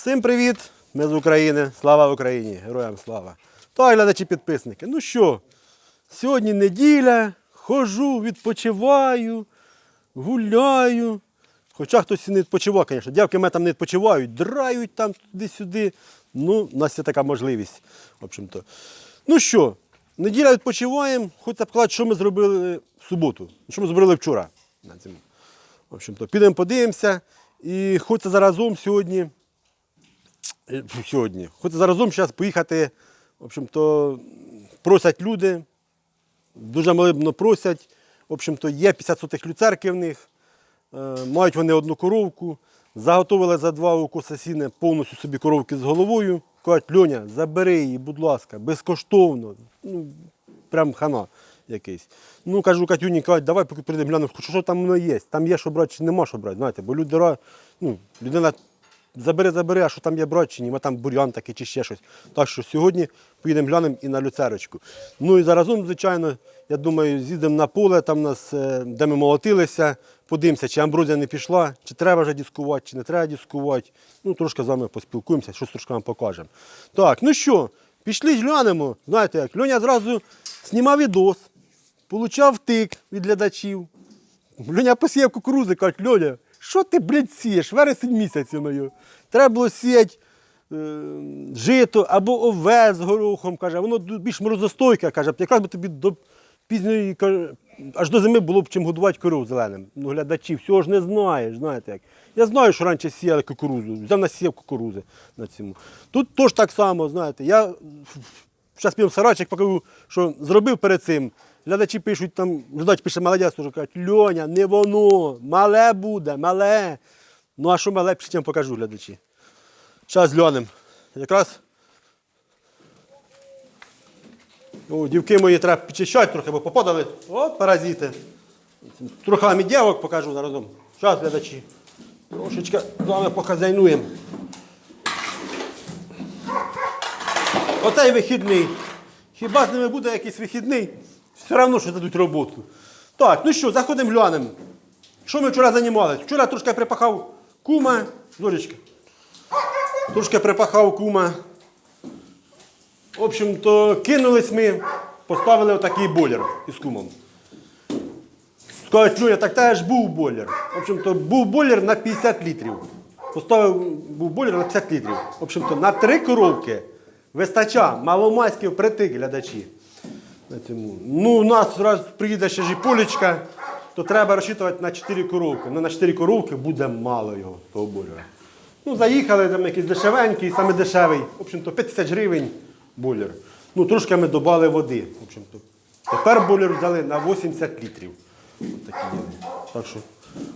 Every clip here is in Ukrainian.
Всім привіт! Ми з України. Слава Україні! Героям слава! Та глядачі підписники. Ну що, сьогодні неділя, хожу, відпочиваю, гуляю. Хоча хтось і не відпочивав, звісно. Дівки мене там не відпочивають, драють там туди-сюди. Ну, у нас є така можливість. В общем-то. Ну що, неділя відпочиваємо. Хочеться показати, що ми зробили в суботу, що ми зробили вчора. В общем-то, підемо подивимося. І хочеться заразом сьогодні. Е, Сьогодні. Хочеться заразом зараз поїхати. В общем-то, просять люди. Дуже молебно просять. В общем-то, є 50 сотих люцерки в них. Е, Мають вони одну коровку. Заготовили за два укоса сіни повністю собі коровки з головою. Кажуть, Льоня, забери її, будь ласка, безкоштовно. Ну, прям хана якийсь. Ну, кажу Катюні, кажуть, давай прийдемо глянемо, що там воно є. Там є, що брати, чи нема що брати. Знаєте, бо людина, ну, людина забери, забери, а що там є брати чи ні, а там бур'ян такий чи ще щось. Так що сьогодні поїдемо глянемо і на люцерочку. Ну і заразом, звичайно, я думаю, з'їдемо на поле, там нас, е, де ми молотилися, подивимося, чи амброзія не пішла, чи треба вже дискувати, чи не треба дискувати. Ну, трошки з вами поспілкуємося, щось трошки вам покажемо. Так, ну що, пішли глянемо. Знаєте як, Льоня зразу знімав відос, получав тик від глядачів. Льоня посіяв кукурузи, кажуть, Льоня, що ти, блядь, сієш? Вересень місяць мою. Треба було сіяти е, жито або овес з горохом, каже, воно більш морозостойке, каже, якраз би тобі до пізньої, аж до зими було б чим годувати коров зеленим. Ну, глядачі, всього ж не знаєш, знаєте як. Я знаю, що раніше сіяли кукурузу, взяв насіяв кукурузи на цьому. Тут теж так само, знаєте, я зараз пів сарачик покажу, що зробив перед цим. Глядачі пишуть там, глядач пише молодець, теж кажуть, Льоня, не воно, мале буде, мале. Ну а що мале, пишіть, я покажу глядачі. Зараз глянемо. Якраз. О, дівки мої треба підчищати трохи, бо попадали. О, паразити. І дівок покажу заразом. Зараз, глядачі. Трошечки з вами похазяйнуємо. Оцей вихідний. Хіба з ними буде якийсь вихідний? Все одно, що дадуть роботу. Так, ну що, заходимо глянемо. Що ми вчора займалися? Вчора трошки припахав кума. Зорічка. Трошки припахав кума. В общем-то, кинулись ми, поставили отакий бойлер із кумом. Скажуть, Люня, так теж був бойлер. В общем-то, був бойлер на 50 літрів. Поставив був бойлер на 50 літрів. В общем-то, на три коровки вистача маломайський впритик глядачі. Цьому. Ну, у нас раз приїде ще ж і полічка, то треба розчитувати на 4 коровки. Ну, на 4 коровки буде мало його, того бойлера. Ну, заїхали, там якийсь дешевенький, саме дешевий. В общем-то, 50 гривень бойлер. Ну, трошки ми додали води. В общем-то. Тепер бойлер взяли на 80 літрів. От такі. Так що,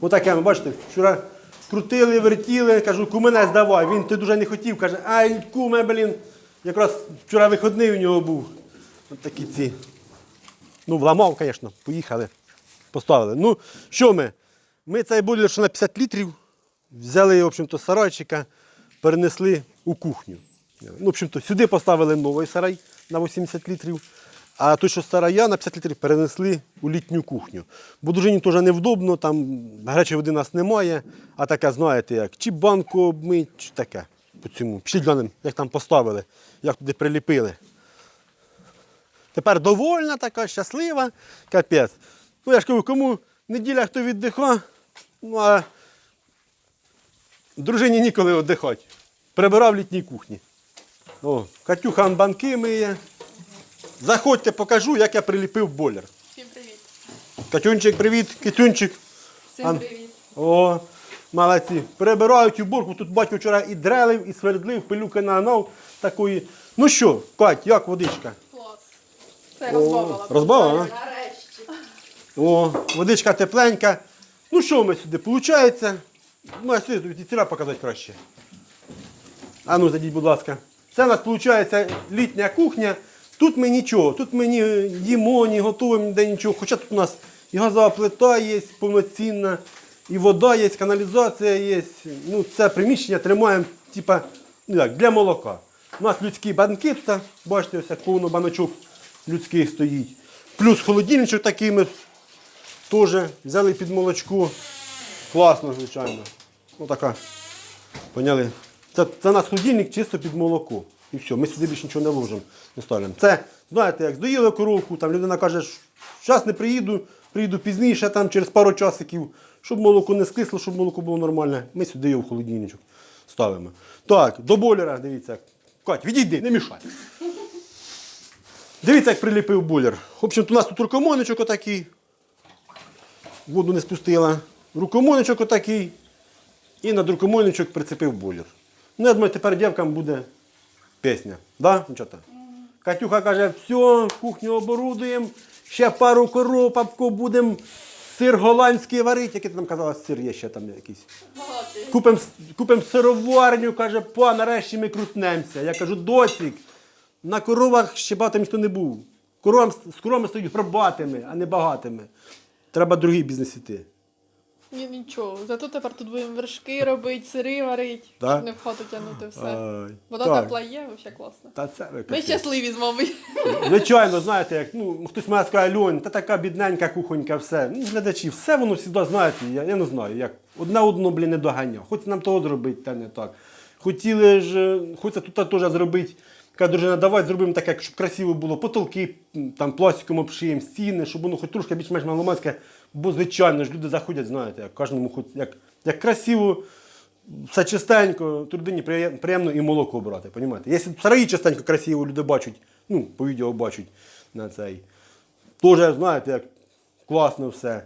отаке, ви бачите, вчора крутили, вертіли, кажу, кумене здавай. Він ти дуже не хотів, каже, ай, куме, блін. Якраз вчора виходний у нього був. От такі ці. Ну, вламав, звісно, поїхали, поставили. Ну, що ми? Ми цей бойлер, що на 50 літрів, взяли, в общем-то, сарайчика, перенесли у кухню. Ну, в общем-то, сюди поставили новий сарай на 80 літрів, а той, що сарая на 50 літрів перенесли у літню кухню. Бо дружині теж невдобно, там гарячої води у нас немає, а таке, знаєте, як чи банку обмить, чи таке. По цьому. Пішли глянемо, як там поставили, як туди приліпили. Тепер довольна така, щаслива, капець. Ну, я ж кажу, кому неділя хто віддиха, ну а дружині ніколи віддихати. Прибирав в літній кухні. О, Катюха банки миє. Заходьте, покажу, як я приліпив бойлер. Всім привіт. Катюнчик, привіт, китюнчик. Всім Ан- привіт. О, молодці. Прибирають уборку. Тут батько вчора і дрелив, і свердлив, пилюки нагнав такої. Ну що, Кать, як водичка? Це розбавила. розбавила. Нарешті. О, водичка тепленька. Ну що ми сюди? Получається. Ну, а сюди від показати краще. А ну, зайдіть, будь ласка. Це у нас виходить літня кухня. Тут ми нічого, тут ми ні їмо, ні готуємо, ніде нічого. Хоча тут у нас і газова плита є повноцінна, і вода є, каналізація є. Ну, це приміщення тримаємо, типа, ну як, для молока. У нас людські банки, бачите, ось як повно баночок людських стоїть. Плюс холодильничок такий ми теж взяли під молочко. Класно, звичайно. Ну така. Поняли? Це, це у нас холодильник чисто під молоко. І все, ми сюди більше нічого не ложимо, не ставимо. Це, знаєте, як здоїли коровку, там людина каже, що зараз не приїду, приїду пізніше, там через пару часиків, щоб молоко не скисло, щоб молоко було нормальне. Ми сюди його в холодильничок ставимо. Так, до бойлера, дивіться. Кать, відійди, не мішай. Дивіться, як приліпив бойлер. В общем, у нас тут рукомойничок отакий. Воду не спустила. Рукомойничок отакий. І на рукомойничок прицепив бойлер. Ну, я думаю, тепер дівкам буде пісня. Да, дівчата? Катюха каже, все, кухню оборудуємо, ще пару коропапку будемо сир голландський варити. Який ти нам казала, сир є ще там якийсь. Купимо купим сироварню, каже, па, нарешті ми крутнемося. Я кажу, досік, на коровах ще багато ніхто не був. Коровам, з коровами стоять горбатими, а не багатими. Треба другий бізнес іти. Ні, нічого. Зато тепер тут будемо вершки робити, сири варити, Да? не в хату тягнути все. Ай, Вода так. тепла є, взагалі класно. Та це ви Ми капець. щасливі з мамою. Звичайно, знаєте, як ну, хтось має сказати, Льонь, та така бідненька кухонька, все. Ну, глядачі, все воно завжди, знаєте, я, я не знаю, як одне одно, блін, не доганяв. Хоч нам того зробити, та не так. Хотіли ж, е, хочеться тут теж зробити. Каже, дружина, давай зробимо так, як щоб красиво було, потолки там пластиком обшиємо, стіни, щоб воно хоч трошки більш-менш маломанське, бо звичайно ж люди заходять, знаєте, як кожному хоч як, як красиво, все чистенько, то людині приємно і молоко брати, розумієте? Якщо в сараї частенько красиво люди бачать, ну, по відео бачать на цей, теж, знаєте, як класно все.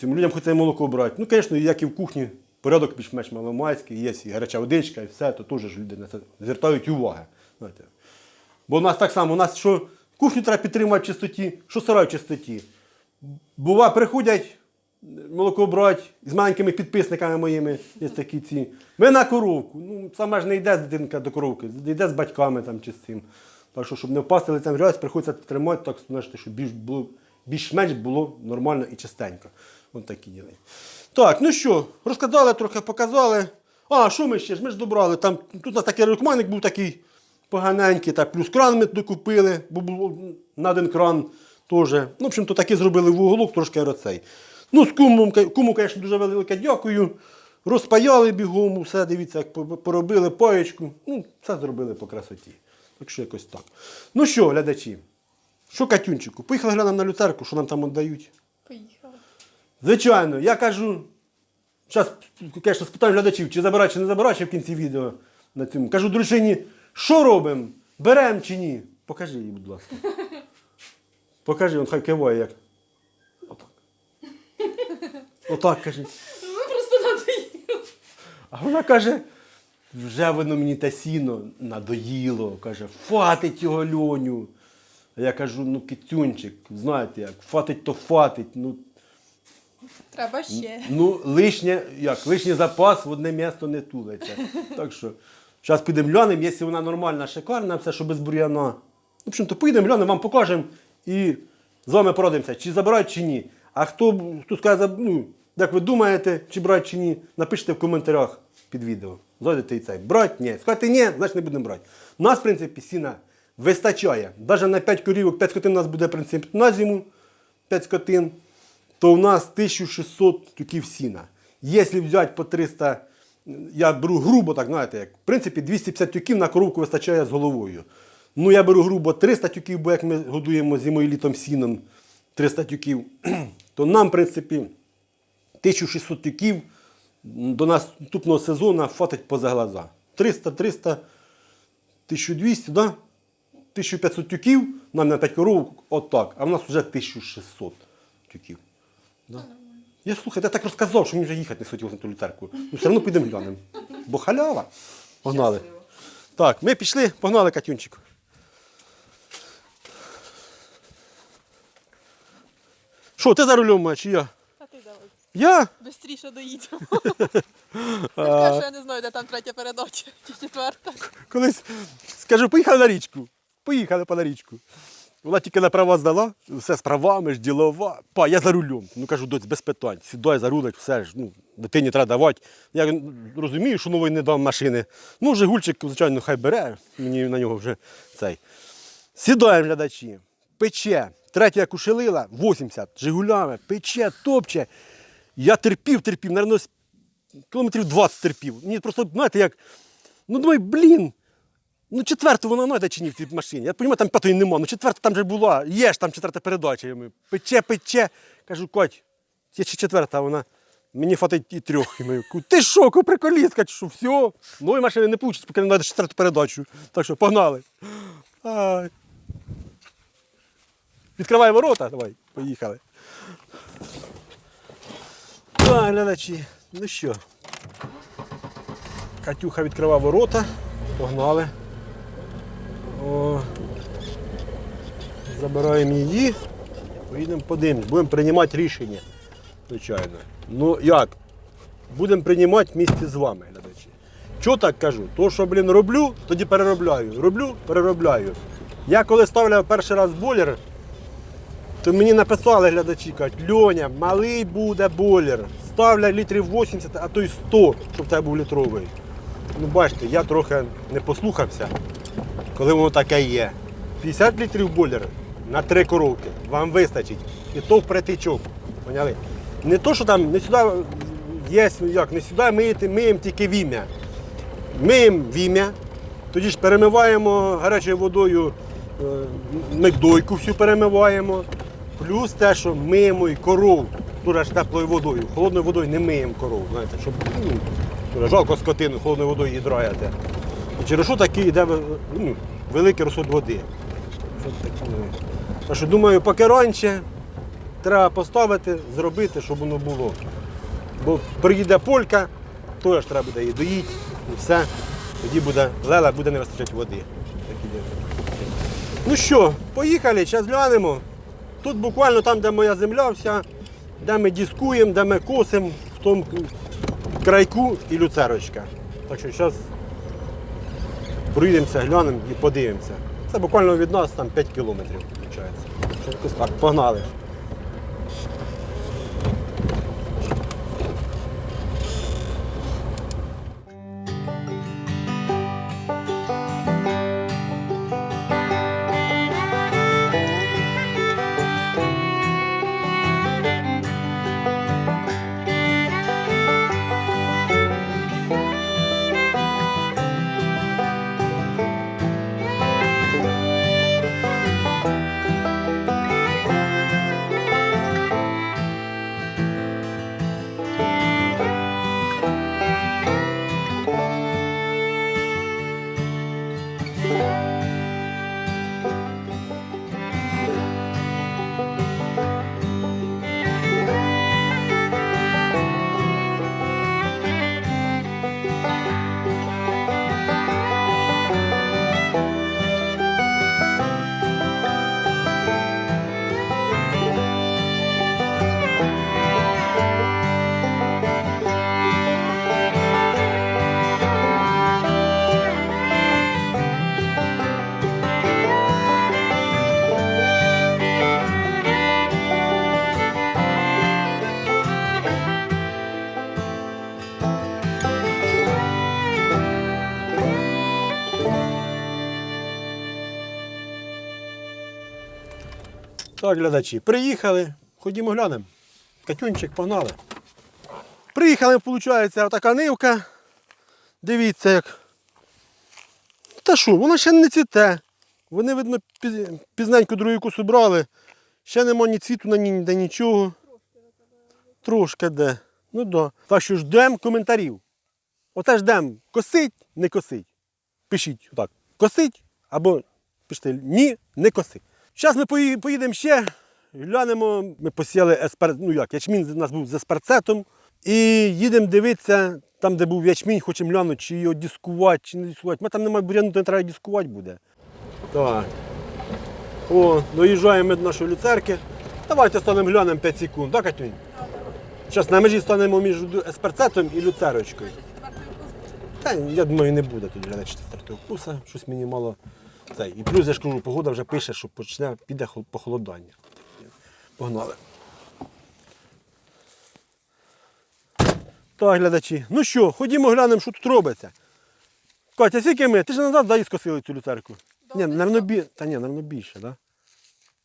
Цим людям хочеться молоко брати. Ну, звісно, як і в кухні, порядок більш-менш маломайський, є і гаряча водичка, і все, то теж люди на це звертають увагу. Знаєте. Бо у нас так само, у нас що кухню треба підтримати в чистоті, що сарай в чистоті. Бува, приходять молоко брати з маленькими підписниками моїми, є такі ці. Ми на коровку. Ну, саме ж не йде з дитинка до коровки, йде з батьками там чи з цим. Так що, щоб не впасти лицем грязь, приходиться тримати так, знаєте, щоб більш було, більш-менш було нормально і чистенько. Ось такі діли. Так, ну що, розказали трохи, показали. А, що ми ще ж? Ми ж добрали. Там, тут у нас такий рекомендник був такий поганенький, так, плюс кран ми докупили, бо був на один кран теж. Ну, в общем, то таки зробили в уголок трошки оцей. Ну, з кумом, куму, звісно, дуже велике дякую. Розпаяли бігом, все, дивіться, як поробили паєчку. Ну, все зробили по красоті. Так що якось так. Ну що, глядачі, що Катюнчику? Поїхали глянемо на люцерку, що нам там віддають. Поїхали. Звичайно, я кажу, зараз, звісно, спитаю глядачів, чи забирати, чи не забирати в кінці відео на цьому. Кажу дружині, що робимо? Беремо чи ні? Покажи їй, будь ласка. Покажи, він хай киває як. Отак. Отак кажи. Ми просто надоїли. А вона каже, вже воно мені те сіно надоїло. Каже, фатить його льоню. А я кажу, ну кицюнчик, знаєте як, фатить то фатить. Ну, Треба ще. Ну, лишнє, як, лишній запас в одне місто не тулиться. Так що, зараз підемо глянемо, якщо вона нормальна, шикарна, все, що без бур'яна. В общем-то, поїдемо глянемо, вам покажемо і з вами порадимося, чи забирають, чи ні. А хто, хто скаже, ну, як ви думаєте, чи брати, чи ні, напишіть в коментарях під відео. Зайдете і цей. Брать, ні. Скажете ні, значить не будемо брати. У нас, в принципі, сіна вистачає. Навіть на 5 корівок, 5 скотин у нас буде, в принципі, на зиму, 5 скотин то у нас 1600 тюків сіна. Якщо взяти по 300, я беру грубо, так знаєте, як, в принципі, 250 тюків на коровку вистачає з головою. Ну, я беру грубо 300 тюків, бо як ми годуємо зимою літом сіном 300 тюків, то нам, в принципі, 1600 тюків до наступного сезону хватить поза глаза. 300, 300, 1200, да? 1500 тюків, нам на 5 коровок, отак, а в нас вже 1600 тюків. Да. Я слухай, я так розказав, що мені вже їхати не хотілося на ту люцерку. Ну, все одно підемо глянемо. Бо халява. Погнали. Щасливо. Так, ми пішли, погнали, Катюнчик. Що, ти за рулем маєш, чи я? Та ти давай. Я? Бистріше доїдемо. Що я не знаю, де там третя передача чи четверта. Колись скажу, поїхали на річку. Поїхали по на річку. Вона тільки на права здала, все з правами ж ділова. Па, я за рулем. Ну кажу, доць, без питань. Сідай за рулик, все ж, ну, дитині треба давати. Я розумію, що нової не дам машини. Ну, Жигульчик, звичайно, хай бере, мені на нього вже цей. Сідаємо глядачі. Пече. Третя кушелила, 80, Жигулями, пече, топче. Я терпів, терпів, наверное, кілометрів 20 терпів. Мені просто, знаєте, як Ну думаю, блін. Ну, четверту вона знайде чи ні в цій машині. Я розумію, там п'ятої нема. Ну четверта там вже була. Є ж там четверта передача. Я думаю, Пече, пече. Кажу, Коть, є ще четверта, вона. Мені хватить і трьох. І ми, «Ку- ти що, чи що, все. Нової машини не получиться, поки не знайдеш четверту передачу. Так що погнали. Ай. Відкривай ворота, давай, поїхали. Так, глядачі, ну що. Катюха відкриває ворота. Погнали. Забираємо її. Поїдемо подивимось. Будемо приймати рішення. Звичайно. Ну як? Будемо приймати в місті з вами, глядачі. Чого так кажу? То, що, блін, роблю, тоді переробляю. Роблю, переробляю. Я коли ставляв перший раз бойлер, то мені написали глядачі, кажуть, Льоня, малий буде бойлер. Ставля літрів 80, а то й 100, щоб тебе був літровий. Ну бачите, я трохи не послухався, коли воно таке є. 50 літрів бойлер на три коровки вам вистачить. І то в притичок. Поняли? Не то, що там не сюди є, як, не сюди миєте, миємо тільки вім'я. Миємо вім'я, тоді ж перемиваємо гарячою водою е, мигдойку всю перемиваємо. Плюс те, що миємо і коров дуже ж теплою водою. Холодною водою не миємо коров, знаєте, щоб ну, жалко скотину холодною водою її драєте. Через що такий йде ну, великий розход води. Так що думаю, поки раніше треба поставити, зробити, щоб воно було. Бо приїде полька, теж треба буде її доїти і все. Тоді буде лела, буде не вистачати води. Ну що, поїхали, зараз глянемо. Тут буквально там, де моя земля вся, де ми дискуємо, де ми косимо, в тому крайку і люцерочка. Так що зараз проїдемося, глянемо і подивимося. Це буквально від нас там 5 кілометрів, виходить. Так, погнали. Так, глядачі, приїхали, ходімо глянемо. Катюнчик, погнали. Приїхали, виходить, така нивка. Дивіться, як. Та що, вона ще не цвіте. Вони, видно, піз- пізненько другу кусу брали. Ще нема ні цвіту на ній, ніде нічого. Трошки де. Ну да. Так що ждемо коментарів. Оце ждемо, косить, не косить. Пишіть отак. Косить або пишіть ні, не косить. Зараз ми поїдемо ще, глянемо. Ми посіяли еспер... ну як, ячмінь у нас був з еспарцетом. І їдемо дивитися, там, де був ячмінь, хочемо глянути, чи його дискувати, чи не дискувати. Ми там немає буряну, то не треба дискувати буде. Так. О, доїжджаємо до нашої люцерки. Давайте станемо глянемо 5 секунд, так, Катюнь? Зараз на межі станемо між еспарцетом і люцерочкою. Та я думаю, не буде тут глядачі четвертого вкуса, щось мені мало. Це. І плюс я ж кажу, погода вже пише, що почне, піде похолодання. Погнали. Так, глядачі. Ну що, ходімо глянемо, що тут робиться. Катя, скільки ми? Ти ж назад дай скосили цю люцерку. Ні, так. бі... Та ні, напевно, більше, так? Да?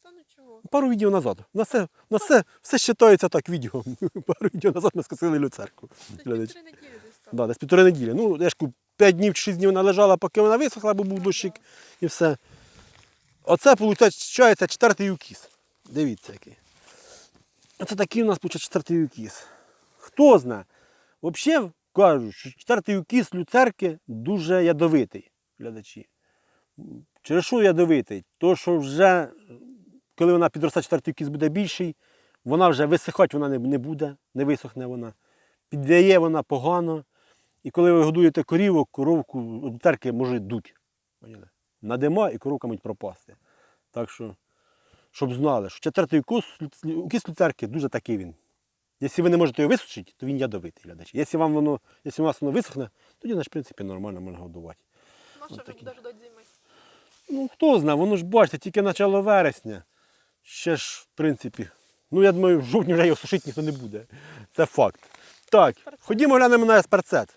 Та нічого. Пару відео назад. На все, на все, все вважається так відео. Пару відео назад ми скосили люцерку. Десь півтори неділі десь так. Да, десь півтори неділі. Ну, я ж ку- 5 днів чи 6 днів вона лежала, поки вона висохла, бо був дощик і все. Оце, виходить, четвертий укіс. Дивіться який. Оце такий у нас виходить, четвертий укіс. Хто знає? Взагалі кажуть, що четвертий укіс люцерки дуже ядовитий, глядачі. Через що ядовитий? То, що вже, коли вона підросте, четвертий укіс буде більший, вона вже висихати вона не, буде, не висохне вона. Підв'яє вона погано. І коли ви годуєте корівок, коровку люцерки може дуть. Надима і коровка може пропасти. Так що, щоб знали, що четвертий укус, укіс люцерки дуже такий він. Якщо ви не можете його висушити, то він ядовитий глядач. Якщо вам воно, якщо у вас воно висохне, тоді, в принципі, нормально можна годувати. Ну що, такі. буде ждать зими. Ну, хто знає, воно ж бачите, тільки почало вересня. Ще ж, в принципі, ну я думаю, в жовтні вже його сушити ніхто не буде. Це факт. Так, ходімо глянемо на есперцет.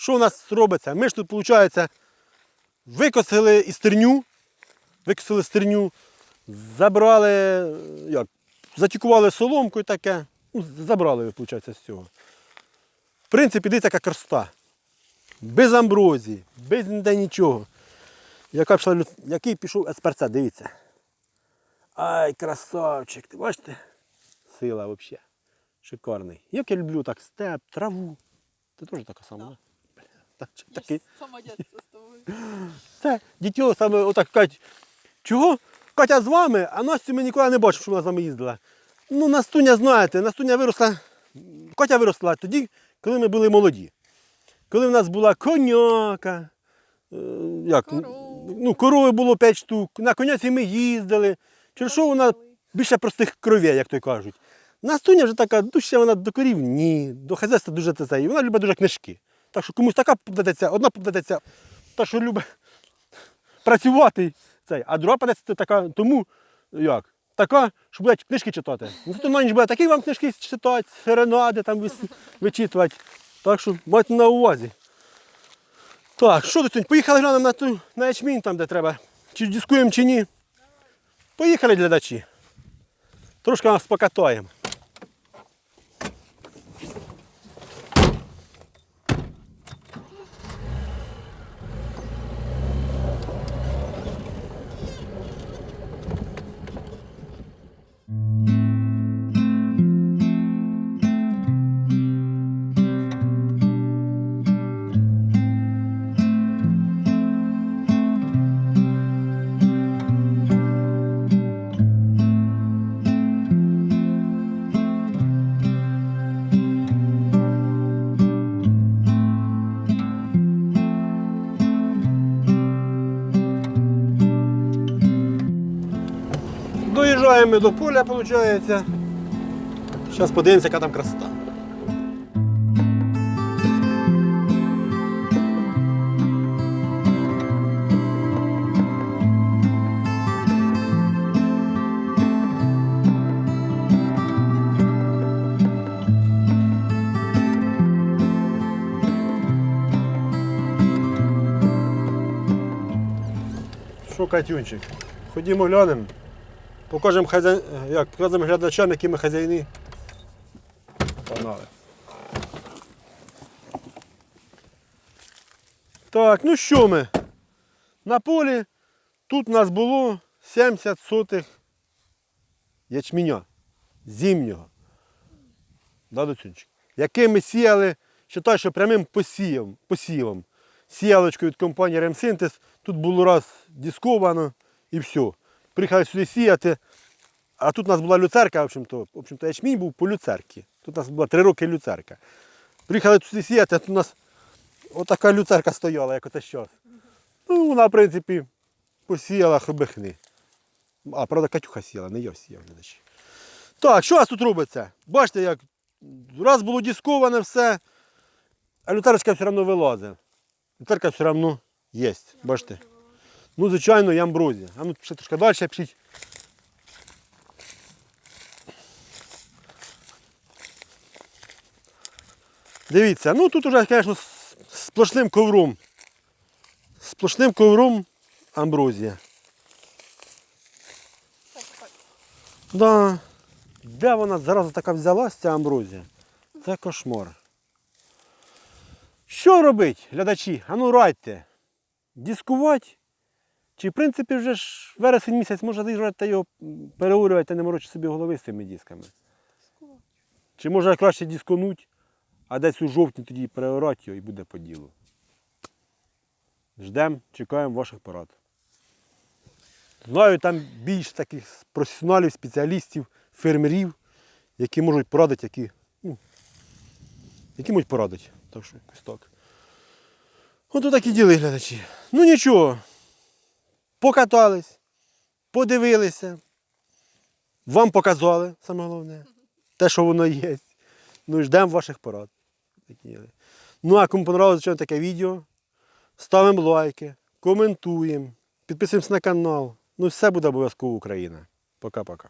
Що у нас робиться? Ми ж тут, виходить, викосили і стерню, викосили стерню, забрали, як, затікували соломкою таке, ну, забрали, виходить, з цього. В принципі, дивіться, яка красота. Без амброзії, без ніде нічого. Яка пішла, який пішов есперце, дивіться. Ай, красавчик, ти бачите? Сила взагалі. Шикарний. Як я люблю так степ, траву. Ти теж така сама. Так, Я сама дядько з тобою. Це дітьо саме отак кажуть, чого? Катя з вами, а Настю ми ніколи не бачив, що вона з вами їздила. Ну, Настуня, знаєте, Настуня виросла, Катя виросла тоді, коли ми були молоді. Коли в нас була коняка, е, як, Корови. ну, корови було 5 штук, на коняці ми їздили. Через що вона більше простих кровей, як то кажуть. Настуня вже така, дужче вона до корів, ні, до хазяйства дуже це. І вона любить дуже книжки. Так що комусь така попадеться, одна попадеться, та, що любить працювати, цей, а друга попадеться така, тому як? Така, що будуть книжки читати. Ну, то на буде такі вам книжки читати, серенади там вичитувати. Так що майте на увазі. Так, що тут? Поїхали глянемо на ту на ячмінь там, де треба. Чи дискуємо, чи ні. Поїхали, глядачі. Трошки нас покатаємо. Ми до поля, виходить. Зараз подивимося, яка там красота. Що, Катюнчик? Ходімо глянемо. Покажемо хазя... як, покажемо глядачам, які ми хазяїни. Погнали. Так, ну що ми? На полі тут у нас було 70 сотих ячменя зимнього. Да, доцюнчик? Який ми сіяли, считай, що прямим посієм, посівом. Сіялочкою від компанії Ремсинтез. Тут було раз дисковано і все. Приїхали сюди сіяти. А тут у нас була люцерка, в общем-то, в общем-то, ячмінь був по люцерці. Тут у нас була три роки люцерка. Приїхали сюди сіяти, а тут у нас отака люцерка стояла, як оце щас. Ну, вона, в принципі, посіяла хобихни. А, правда, Катюха сіяла, не я сіяв. Так, що у нас тут робиться? Бачите, як раз було дисковане все, а люцерочка все одно вилазить. Люцерка все одно є, бачите. Ну, звичайно, і амброзія. А ну ще трошки далі пишіть. Дивіться, ну тут уже, звісно, сплошним ковром. Сплошним ковром амброзія. Да. Де вона зараз така взялась, ця амброзія? Це кошмар. Що робить, глядачі? Ану радьте. Дискувати? Чи в принципі вже ж вересень місяць можна заїжджати та його переурювати та не морочити собі голови з цими дисками? Чи може краще дисконуть, а десь у жовтні тоді переорати його і буде по ділу? Ждемо, чекаємо ваших порад. Знаю, там більш таких професіоналів, спеціалістів, фермерів, які можуть порадити, які, ну, які можуть порадити. Так що так. Ото такі діли, глядачі. Ну нічого. Покатались, подивилися. Вам показали, саме головне. Те, що воно є. Ну і ждемо ваших порад. Ну а кому понравилось таке відео, ставимо лайки, коментуємо, підписуємося на канал. Ну, все буде обов'язково Україна. Пока-пока.